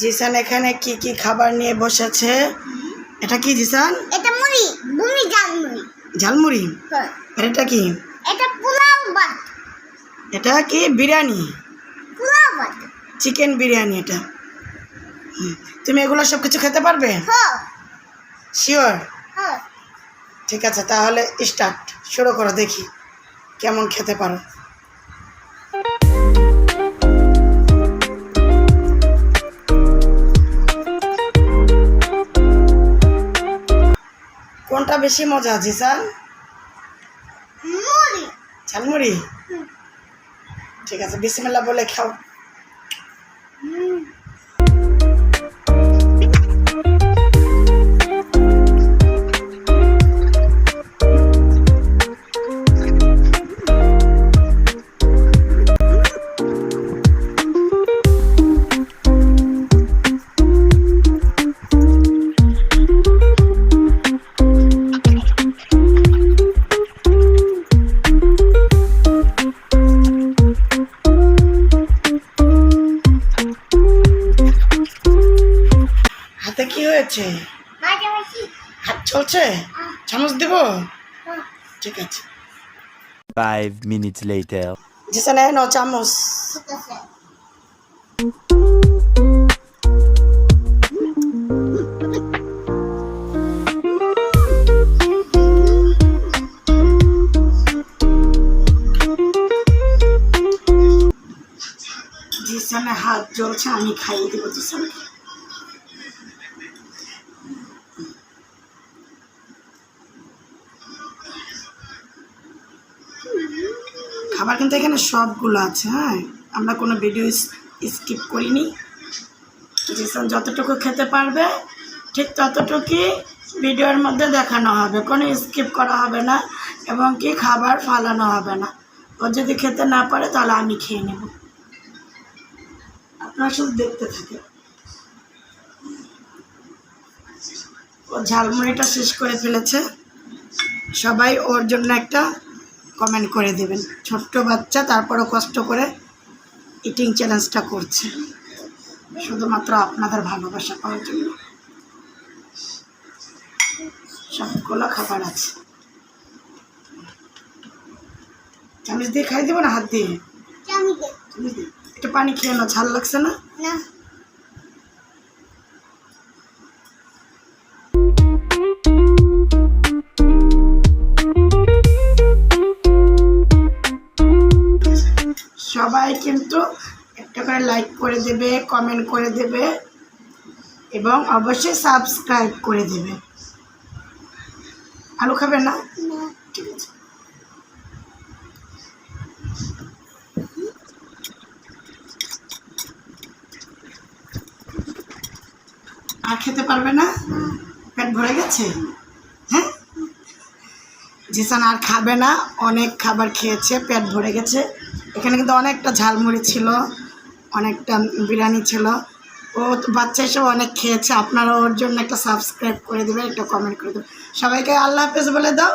জিসান এখানে কি কি খাবার নিয়ে বসেছে? এটা কি জিসান? এটা মুড়ি মুড়ি ঝালমুড়ি? হ্যাঁ। আর এটা কি? এটা পোলাও ভাত। এটা কি বিরিয়ানি? পোলাও ভাত। চিকেন বিরিয়ানি এটা। তুমি এগুলো সব কিছু খেতে পারবে? হ্যাঁ। শিওর হ্যাঁ। ঠিক আছে তাহলে স্টার্ট শুরু করো দেখি কেমন খেতে পারো। কোনটা বেশি মজা আছে চাল ঝালমুড়ি? ঠিক আছে বিসমিল্লা বলে খাও। হয়েছে? হাত চলছে? চামচ দিব? হ্যাঁ। ঠিক আছে। Five minutes later. জিসান নাও চামচ। জিসানের হাত জ্বলছে আমি খাইয়ে দেবো জিসানকে খাবার কিন্তু এখানে সবগুলো আছে হ্যাঁ? আমরা কোনো ভিডিও স্কিপ করিনি। জিসান যতটুকু খেতে পারবে, ঠিক ততটুকুই ভিডিওর মধ্যে দেখানো হবে। কোনো স্কিপ করা হবে না এবং কি খাবার ফালানো হবে না। ও যদি খেতে না পারে তাহলে আমি খেয়ে নেব। আপনারা শুধু দেখতে থাকে ও ঝালমুড়িটা শেষ করে ফেলেছে। সবাই ওর জন্য একটা কমেন্ট করে দেবেন। ছোট্ট বাচ্চা তারপরও কষ্ট করে ইটিং চ্যালেঞ্জটা করছে। শুধুমাত্র আপনাদের ভালোবাসা পাওয়ার জন্য। সবগুলো খাবার আছে। চামচ দিয়ে খাই দেবো না? হাত দিয়ে? একটু পানি খেয়ে না ঝাল লাগছে না। কিন্তু একটা করে লাইক করে দেবে কমেন্ট করে দেবে এবং অবশ্যই সাবস্ক্রাইব করে দেবে। আলু খাবে না। ঠিক আছে। আর খেতে পারবে না? পেট ভরে গেছে? হ্যাঁ? জিসান আর খাবে না অনেক খাবার খেয়েছে পেট ভরে গেছে। এখানে কিন্তু অনেকটা ঝালমুড়ি ছিল, অনেকটা বিরিয়ানি ছিল। ও বাচ্চা হিসেবে অনেক খেয়েছে আপনারা ওর জন্য একটা সাবস্ক্রাইব করে দেবেন, একটা কমেন্ট করে দেবেন। সবাইকে আল্লাহ হাফেজ বলে দাও।